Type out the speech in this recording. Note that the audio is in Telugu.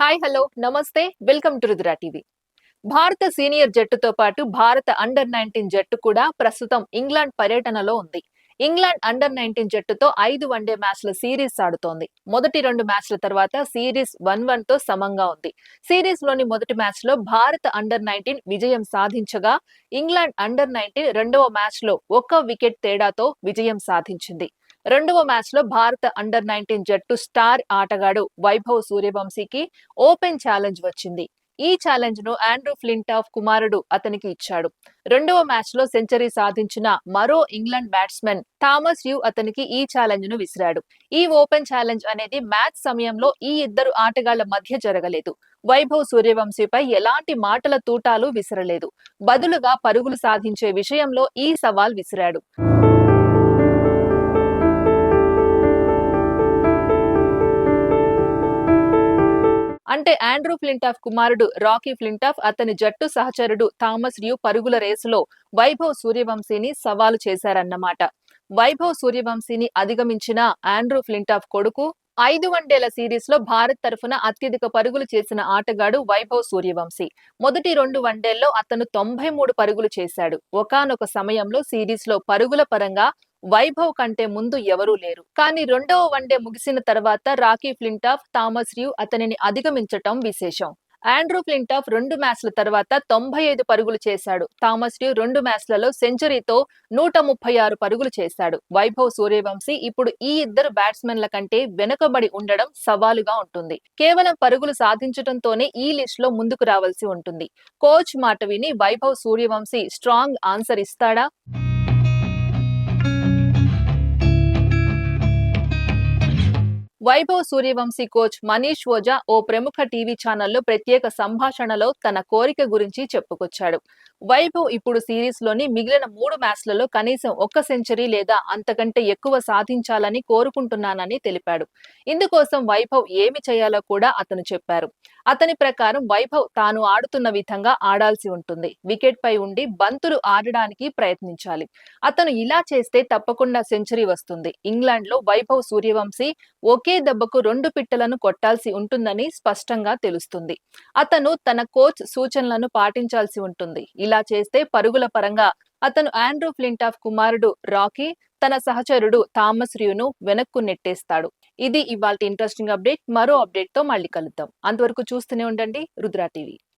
హాయ్ హలో నమస్తే వెల్కమ్ టు రుద్రా టీవీ. భారత సీనియర్ జట్టుతో పాటు భారత అండర్ నైన్టీన్ జట్టు కూడా ప్రస్తుతం ఇంగ్లాండ్ పర్యటనలో ఉంది. ఇంగ్లాండ్ అండర్ నైన్టీన్ జట్టుతో ఐదు వన్డే మ్యాచ్ల సిరీస్ ఆడుతోంది. మొదటి రెండు మ్యాచ్ల తర్వాత సిరీస్ వన్ వన్తో సమంగా ఉంది. సిరీస్లోని మొదటి మ్యాచ్లో భారత అండర్ నైన్టీన్ విజయం సాధించగా ఇంగ్లాండ్ అండర్ నైన్టీన్ రెండవ మ్యాచ్లో ఒక్క వికెట్ తేడాతో విజయం సాధించింది. రెండవ మ్యాచ్లో భారత అండర్ నైన్టీన్ జట్టు స్టార్ ఆటగాడు వైభవ్ సూర్యవంశీకి ఓపెన్ ఛాలెంజ్ వచ్చింది. ఈ ఛాలెంజ్ను ఆండ్రూ ఫ్లింటాఫ్ కుమారుడు అతనికి ఇచ్చాడు. రెండవ మ్యాచ్లో సెంచరీ సాధించిన మరో ఇంగ్లాండ్ బ్యాట్స్మెన్ థామస్ యూ అతనికి ఈ ఛాలెంజ్ను విసిరాడు. ఈ ఓపెన్ ఛాలెంజ్ అనేది మ్యాచ్ సమయంలో ఈ ఇద్దరు ఆటగాళ్ళ మధ్య జరగలేదు. వైభవ్ సూర్యవంశీపై ఎలాంటి మాటల తూటాలు విసరలేదు. బదులుగా పరుగులు సాధించే విషయంలో ఈ సవాల్ విసిరాడు. అంటే ఆండ్రూ ఫ్లింటాఫ్ కుమారుడు రాకీ ఫ్లింటాఫ్ అతని జట్టు సహచరుడు థామస్ ర్యూ పరుగుల రేసులో వైభవ్ సూర్యవంశీని సవాలు చేశారన్నమాట. వైభవ్ సూర్యవంశీని అధిగమించిన ఆండ్రూ ఫ్లింటాఫ్ కొడుకు ఐదు వన్డేల సిరీస్లో భారత్ తరఫున అత్యధిక పరుగులు చేసిన ఆటగాడు వైభవ్ సూర్యవంశీ. మొదటి రెండు వన్డేల్లో అతను తొంభై మూడు పరుగులు చేశాడు. ఒకనొక సమయంలో సిరీస్లో పరుగుల పరంగా వైభవ్ కంటే ముందు ఎవరూ లేరు. కానీ రెండవ వన్డే ముగిసిన తర్వాత రాకీ ఫ్లింటాఫ్ థామస్ ర్యూ అతనిని అధిగమించటం విశేషం. ఆండ్రూ ఫ్లింటాఫ్ రెండు మ్యాచ్ల తర్వాత తొంభై ఐదు పరుగులు చేశాడు. థామస్ డ్యూ రెండు మ్యాచ్లలో సెంచరీతో నూట ముప్పై ఆరు పరుగులు చేశాడు. వైభవ్ సూర్యవంశీ ఇప్పుడు ఈ ఇద్దరు బ్యాట్స్మెన్ల కంటే వెనుకబడి ఉండడం సవాలుగా ఉంటుంది. కేవలం పరుగులు సాధించడంతోనే ఈ లిస్ట్లో ముందుకు రావాల్సి ఉంటుంది. కోచ్ మాట విని వైభవ్ సూర్యవంశీ స్ట్రాంగ్ ఆన్సర్ ఇస్తాడా? వైభవ్ సూర్యవంశీ కోచ్ మనీష్ ఓజా ఓ ప్రముఖ టీవీ ఛానల్లో ప్రత్యేక సంభాషణలో తన కోరిక గురించి చెప్పుకొచ్చాడు. వైభవ్ ఇప్పుడు సిరీస్లోని మిగిలిన మూడు మ్యాచ్లలో కనీసం ఒక్క సెంచరీ లేదా అంతకంటే ఎక్కువ సాధించాలని కోరుకుంటున్నానని తెలిపాడు. ఇందుకోసం వైభవ్ ఏమి చేయాలో కూడా అతను చెప్పారు. అతని ప్రకారం వైభవ్ తాను ఆడుతున్న విధంగా ఆడాల్సి ఉంటుంది. వికెట్ పై ఉండి బంతులు ఆడడానికి ప్రయత్నించాలి. అతను ఇలా చేస్తే తప్పకుండా సెంచరీ వస్తుంది. ఇంగ్లాండ్లో వైభవ్ సూర్యవంశీ ఒకే దెబ్బకు రెండు పిట్టలను కొట్టాల్సి ఉంటుందని స్పష్టంగా తెలుస్తుంది. అతను తన కోచ్ సూచనలను పాటించాల్సి ఉంటుంది. ఇలా చేస్తే పరుగుల పరంగా అతను ఆండ్రూ ఫ్లింటాఫ్ కుమారుడు రాకీ తన సహచరుడు థామస్ రియును వెనక్కు నెట్టేస్తాడు. ఇది ఇవాళ ఇంట్రెస్టింగ్ అప్డేట్. మరో అప్డేట్తో మళ్ళీ కలుద్దాం. అంతవరకు చూస్తూనే ఉండండి. రుద్రా టీవీ.